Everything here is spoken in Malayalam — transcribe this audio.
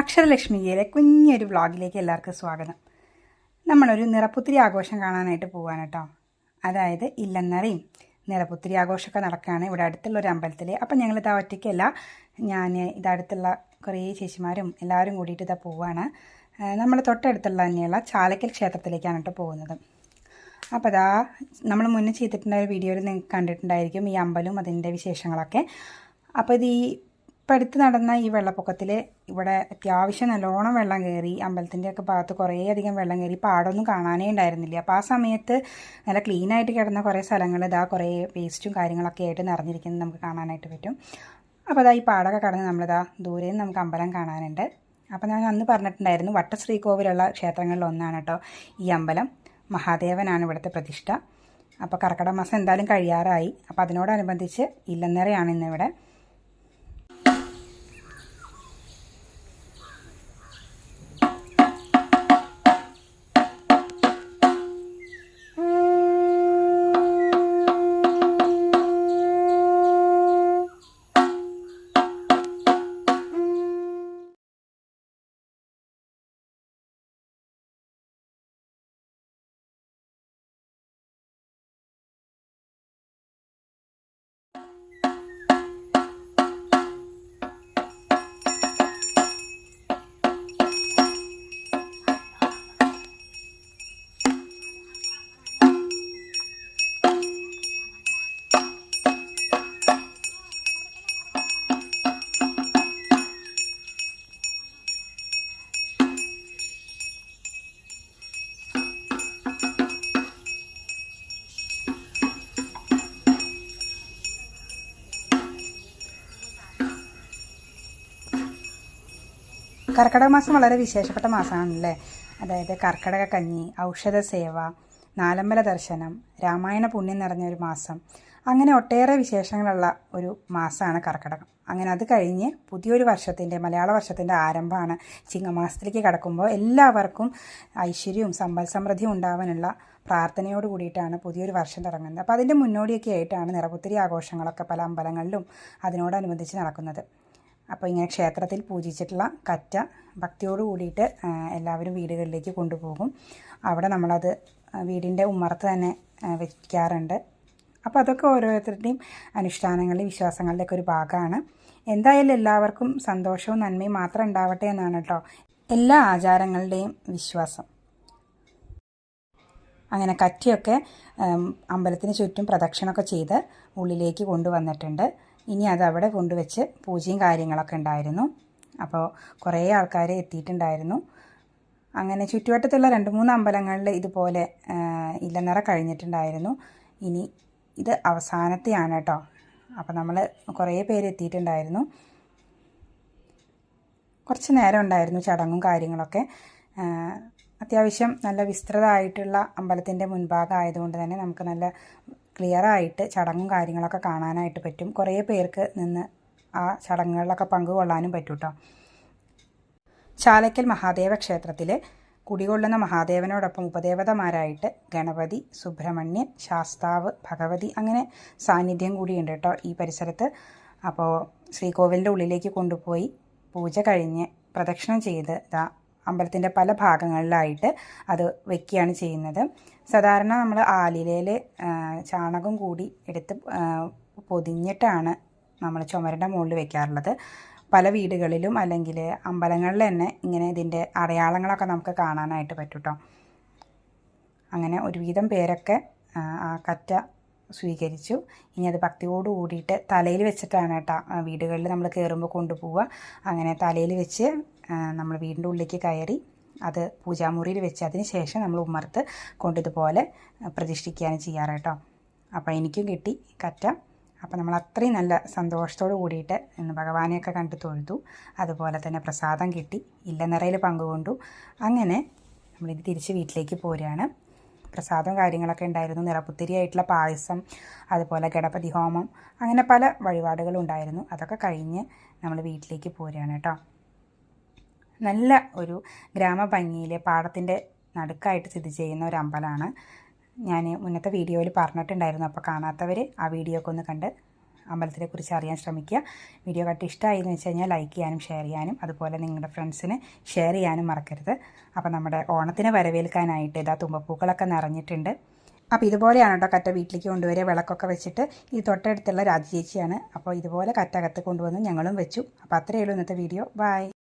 അക്ഷരലക്ഷ്മിയിലെ കുഞ്ഞൊരു വ്ളോഗിലേക്ക് എല്ലാവർക്കും സ്വാഗതം. നമ്മളൊരു നിറപ്പുത്തിരി ആഘോഷം കാണാനായിട്ട് പോകാൻ കേട്ടോ. അതായത് ഇല്ലെന്നറിയും. നിറപ്പുത്തിരി ആഘോഷമൊക്കെ നടക്കുകയാണ് ഇവിടെ അടുത്തുള്ള ഒരു അമ്പലത്തിൽ അപ്പം ഞങ്ങൾ ഇതാ ഒറ്റയ്ക്കല്ല. ഞാൻ ഇതടുത്തുള്ള കുറേ ചേച്ചിമാരും എല്ലാവരും കൂടിയിട്ട് ഇതാ പോവാണ്. നമ്മൾ തൊട്ടടുത്തുള്ള തന്നെയുള്ള ചാലക്കൽ ക്ഷേത്രത്തിലേക്കാണ് കേട്ടോ പോകുന്നത്. അപ്പോൾ അതാ നമ്മൾ മുന്നേ ചെയ്തിട്ടുണ്ടായ വീഡിയോയിൽ നിങ്ങൾക്ക് കണ്ടിട്ടുണ്ടായിരിക്കും ഈ അമ്പലവും അതിന്റെ വിശേഷങ്ങളൊക്കെ. അപ്പോൾ ഇത് ഈ ഇപ്പം അടുത്ത് നടന്ന ഈ വെള്ളപ്പൊക്കത്തിൽ ഇവിടെ അത്യാവശ്യം നല്ലോണം വെള്ളം കയറി അമ്പലത്തിന്റെയൊക്കെ ഭാഗത്ത് കുറേ അധികം വെള്ളം കയറി പാടമൊന്നും കാണാനേ ഉണ്ടായിരുന്നില്ല. അപ്പോൾ ആ സമയത്ത് നല്ല ക്ലീനായിട്ട് കിടന്ന കുറേ സ്ഥലങ്ങൾ ഇതാ കുറേ വേസ്റ്റും കാര്യങ്ങളൊക്കെ ആയിട്ട് നിറഞ്ഞിരിക്കുന്നത് നമുക്ക് കാണാനായിട്ട് പറ്റും. അപ്പോൾ അതാ ഈ പാടമൊക്കെ കടന്ന് നമ്മളിതാ ദൂരെ നിന്ന് നമുക്ക് അമ്പലം കാണാനുണ്ട്. അപ്പോൾ ഞാൻ അന്ന് പറഞ്ഞിട്ടുണ്ടായിരുന്നു വട്ടശ്രീകോവിലുള്ള ക്ഷേത്രങ്ങളിൽ ഒന്നാണ് കേട്ടോ ഈ അമ്പലം. മഹാദേവനാണ് ഇവിടുത്തെ പ്രതിഷ്ഠ. അപ്പോൾ കർക്കിടക മാസം എന്തായാലും കഴിയാറായി. അപ്പോൾ അതിനോടനുബന്ധിച്ച് ഇല്ലന്നറയാണ് ഇന്നിവിടെ. കർക്കിടക മാസം വളരെ വിശേഷപ്പെട്ട മാസമാണല്ലേ? അതായത് കർക്കിടക കഞ്ഞി ഔഷധ സേവ നാലമ്പല ദർശനം രാമായണ പുണ്യം നിറഞ്ഞ ഒരു മാസം. അങ്ങനെ ഒട്ടേറെ വിശേഷങ്ങളുള്ള ഒരു മാസമാണ് കർക്കിടകം. അങ്ങനെ അത് കഴിഞ്ഞ് പുതിയൊരു വർഷത്തിന്റെ മലയാള വർഷത്തിന്റെ ആരംഭമാണ്. ചിങ്ങമാസത്തിലേക്ക് കടക്കുമ്പോൾ എല്ലാവർക്കും ഐശ്വര്യവും സമ്പൽ സമൃദ്ധിയും ഉണ്ടാവാനുള്ള പ്രാർത്ഥനയോട് കൂടിയിട്ടാണ് പുതിയൊരു വർഷം തുടങ്ങുന്നത്. അപ്പോൾ അതിന്റെ മുന്നോടിയൊക്കെ ആയിട്ടാണ് നിറപുത്തിരി ആഘോഷങ്ങളൊക്കെ പല അമ്പലങ്ങളിലും അതിനോടനുബന്ധിച്ച് നടക്കുന്നത്. അപ്പോൾ ഇങ്ങനെ ക്ഷേത്രത്തിൽ പൂജിച്ചിട്ടുള്ള കറ്റ ഭക്തിയോട് കൂടിയിട്ട് എല്ലാവരും വീടുകളിലേക്ക് കൊണ്ടുപോകും. അവിടെ നമ്മളത് വീടിന്റെ ഉമ്മറത്ത് തന്നെ വയ്ക്കാറുണ്ട് അപ്പോൾ അതൊക്കെ ഓരോരുത്തരുടെയും അനുഷ്ഠാനങ്ങളുടെയും വിശ്വാസങ്ങളുടെയൊക്കെ ഒരു ഭാഗമാണ്. എന്തായാലും എല്ലാവർക്കും സന്തോഷവും നന്മയും മാത്രം ഉണ്ടാവട്ടെ എന്നാണ് കേട്ടോ എല്ലാ ആചാരങ്ങളുടെയും വിശ്വാസം. അങ്ങനെ കറ്റിയൊക്കെ അമ്പലത്തിന് ചുറ്റും പ്രദക്ഷിണമൊക്കെ ചെയ്ത് ഉള്ളിലേക്ക് കൊണ്ടുവന്നിട്ടുണ്ട്. ഇനി അതവിടെ കൊണ്ടുവച്ച് പൂജയും കാര്യങ്ങളൊക്കെ ഉണ്ടായിരുന്നു. അപ്പോൾ കുറേ ആൾക്കാർ എത്തിയിട്ടുണ്ടായിരുന്നു. അങ്ങനെ ചുറ്റുവട്ടത്തുള്ള രണ്ട് മൂന്ന് അമ്പലങ്ങളിൽ ഇതുപോലെ ഇല്ലനിറ കഴിഞ്ഞിട്ടുണ്ടായിരുന്നു. ഇനി ഇത് അവസാനത്തെയാണ് കേട്ടോ. അപ്പോൾ നമ്മൾ കുറേ പേര് എത്തിയിട്ടുണ്ടായിരുന്നു. കുറച്ച് നേരം ഉണ്ടായിരുന്നു ചടങ്ങും കാര്യങ്ങളൊക്കെ. അത്യാവശ്യം നല്ല വിസ്തൃതമായിട്ടുള്ള അമ്പലത്തിന്റെ മുൻഭാഗം ആയതുകൊണ്ട് തന്നെ നമുക്ക് നല്ല ക്ലിയർ ആയിട്ട് ചടങ്ങും കാര്യങ്ങളൊക്കെ കാണാനായിട്ട് പറ്റും. കുറേ പേർക്ക് നിന്ന് ആ ചടങ്ങുകളിലൊക്കെ പങ്കുകൊള്ളാനും പറ്റും കേട്ടോ ചാലക്കൽ മഹാദേവ ക്ഷേത്രത്തിൽ കുടികൊള്ളുന്ന മഹാദേവനോടൊപ്പം ഉപദേവതമാരായിട്ട് ഗണപതി സുബ്രഹ്മണ്യൻ ശാസ്താവ് ഭഗവതി അങ്ങനെ സാന്നിധ്യം കൂടിയുണ്ട് കേട്ടോ ഈ പരിസരത്ത്. അപ്പോൾ ശ്രീകോവിലിന്റെ ഉള്ളിലേക്ക് കൊണ്ടുപോയി പൂജ കഴിഞ്ഞ് പ്രദക്ഷിണം ചെയ്ത് ഇതാ അമ്പലത്തിന്റെ പല ഭാഗങ്ങളിലായിട്ട് അത് വെക്കുകയാണ് ചെയ്യുന്നത്. സാധാരണ നമ്മൾ ആലിലയിൽ ചാണകം കൂടി എടുത്ത് പൊതിഞ്ഞിട്ടാണ് നമ്മൾ ചുമരുടെ മുകളിൽ വെക്കാറുള്ളത്. പല വീടുകളിലും അല്ലെങ്കിൽ അമ്പലങ്ങളിൽ തന്നെ ഇങ്ങനെ ഇതിന്റെ അടയാളങ്ങളൊക്കെ നമുക്ക് കാണാനായിട്ട് പറ്റും അങ്ങനെ ഒരുവിധം പേരൊക്കെ ആ, കറ്റ സ്വീകരിച്ചു. ഇനി അത് ഭക്തിയോട് കൂടിയിട്ട് തലയിൽ വെച്ചിട്ടാണ് കേട്ടോ വീടുകളിൽ നമ്മൾ കയറുമ്പോൾ കൊണ്ടുപോവുക. അങ്ങനെ തലയിൽ വെച്ച് നമ്മൾ വീടിന്റെ ഉള്ളിലേക്ക് കയറി അത് പൂജാമുറിയിൽ വെച്ച് അതിന് ശേഷം നമ്മൾ ഉമ്മർത്ത് കൊണ്ടിതുപോലെ പ്രതിഷ്ഠിക്കുകയാണ് ചെയ്യാറ് കേട്ടോ. അപ്പോൾ എനിക്കും കിട്ടി കറ്റ. അപ്പോൾ നമ്മൾ അത്രയും നല്ല സന്തോഷത്തോട് കൂടിയിട്ട് ഇന്ന് ഭഗവാനെയൊക്കെ കണ്ട് തൊഴുതു. അതുപോലെ തന്നെ പ്രസാദം കിട്ടി. ഇല്ലനിറയിൽ പങ്കുകൊണ്ടു. അങ്ങനെ നമ്മളിത് തിരിച്ച് വീട്ടിലേക്ക് പോരുകയാണ്. പ്രസാദവും കാര്യങ്ങളൊക്കെ ഉണ്ടായിരുന്നു. നിറപുത്തിരിയായിട്ടുള്ള പായസം അതുപോലെ ഗണപതി ഹോമം അങ്ങനെ പല വഴിപാടുകളും ഉണ്ടായിരുന്നു. അതൊക്കെ കഴിഞ്ഞ് നമ്മൾ വീട്ടിലേക്ക് പോരുകയാണ് കേട്ടോ. നല്ല ഒരു ഗ്രാമഭംഗിയിലെ പാടത്തിന്റെ നടുക്കായിട്ട് സ്ഥിതി ചെയ്യുന്ന ഒരു അമ്പലമാണ്. ഞാൻ മുന്നത്തെ വീഡിയോയിൽ പറഞ്ഞിട്ടുണ്ടായിരുന്നു. അപ്പോൾ കാണാത്തവർ ആ വീഡിയോ ഒക്കെ ഒന്ന് കണ്ട് അമ്പലത്തിനെക്കുറിച്ച് അറിയാൻ ശ്രമിക്കുക. വീഡിയോ കട്ട് ഇഷ്ടമായി എന്ന് വെച്ച് കഴിഞ്ഞാൽ ലൈക്ക് ചെയ്യാനും ഷെയർ ചെയ്യാനും അതുപോലെ നിങ്ങളുടെ ഫ്രണ്ട്സിന് ഷെയർ ചെയ്യാനും മറക്കരുത്. അപ്പോൾ നമ്മുടെ ഓണത്തിന് വരവേൽക്കാനായിട്ട് ഇതാ തുമ്പപ്പൂക്കളൊക്കെ നിറഞ്ഞിട്ടുണ്ട്. അപ്പോൾ ഇതുപോലെയാണ് കേട്ടോ കറ്റ വീട്ടിലേക്ക് കൊണ്ടുവരിക. വിളക്കൊക്കെ വെച്ചിട്ട് ഈ തൊട്ടടുത്തുള്ള രാജചേച്ചിയാണ് അപ്പോൾ ഇതുപോലെ കറ്റകത്ത് കൊണ്ടുവന്ന് ഞങ്ങളും വെച്ചു. അപ്പോൾ അത്രയേ ഉള്ളൂ ഇന്നത്തെ വീഡിയോ. ബൈ